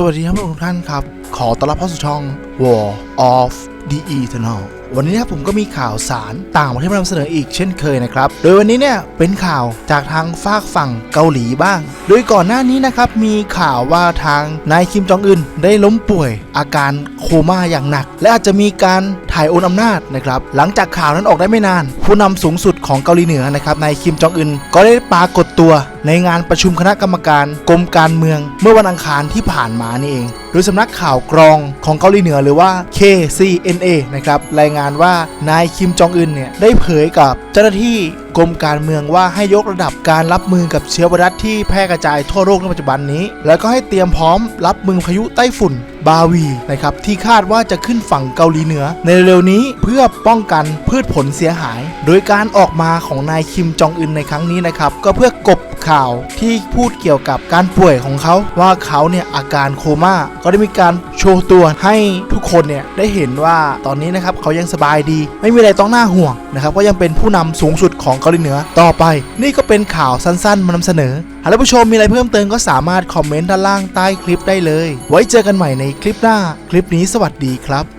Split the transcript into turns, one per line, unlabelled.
สวัสดีท่านผู้ชมทุกท่านครับ ขอต้อนรับเข้าสู่ช่อง War of the Eternal วันนี้นะผมก็มีข่าวสารต่างประเทศมานำเสนออีกเช่นเคยนะครับ โดยวันนี้เนี่ยเป็นข่าวจากทางฝากฝั่งเกาหลีบ้าง โดยก่อนหน้านี้นะครับมีข่าวว่าทางนายคิมจองอึนได้ล้มป่วย อาการโคม่าอย่างหนัก และอาจจะมีการถ่ายโอนอำนาจนะครับ หลังจากข่าวนั้นออกได้ไม่นาน ผู้นำสูงสุดของเกาหลีเหนือนะครับนายคิมจองอึนก็ได้ปรากฏตัวในงานประชุมคณะกรรมการกรมการเมือง เมื่อวันอังคารที่ผ่านมานี่เอง โดยสำนักข่าวกรองของเกาหลีเหนือหรือว่า KCA NA นะครับรายงานว่านายคิมจองอึนเนี่ยได้เผยกับเจ้าหน้าที่กรมการเมืองว่าให้ยกระดับการรับมือกับเชื้อไวรัสที่แพร่กระจายทั่วโลกในปัจจุบันนี้ แล้วก็ให้เตรียมพร้อมรับมือพายุไต้ฝุ่นบาวีนะครับที่คาดว่าจะขึ้นฝั่งเกาหลีเหนือ ในเร็วนี้เพื่อป้องกันพืชผลเสียหาย โดยการออกมาของนายคิมจองอึนในครั้งนี้นะครับก็เพื่อกบ ข่าวที่พูดเกี่ยวกับการป่วยของเขาว่าเขาเนี่ยอาการโคม่าก็ได้มีการโชว์ตัวให้ทุกคนเนี่ยได้เห็นว่าตอนนี้นะครับเขายังสบายดี ไม่มีอะไรต้องน่าห่วงนะครับก็ยังเป็นผู้นำสูงสุดของเกาหลีเหนือต่อไป นี่ก็เป็นข่าวสั้นๆมานำเสนอหากท่านผู้ชมมีอะไรเพิ่มเติมก็สามารถคอมเมนต์ด้านล่างใต้คลิปได้เลย ไว้เจอกันใหม่ในคลิปหน้า คลิปนี้สวัสดีครับ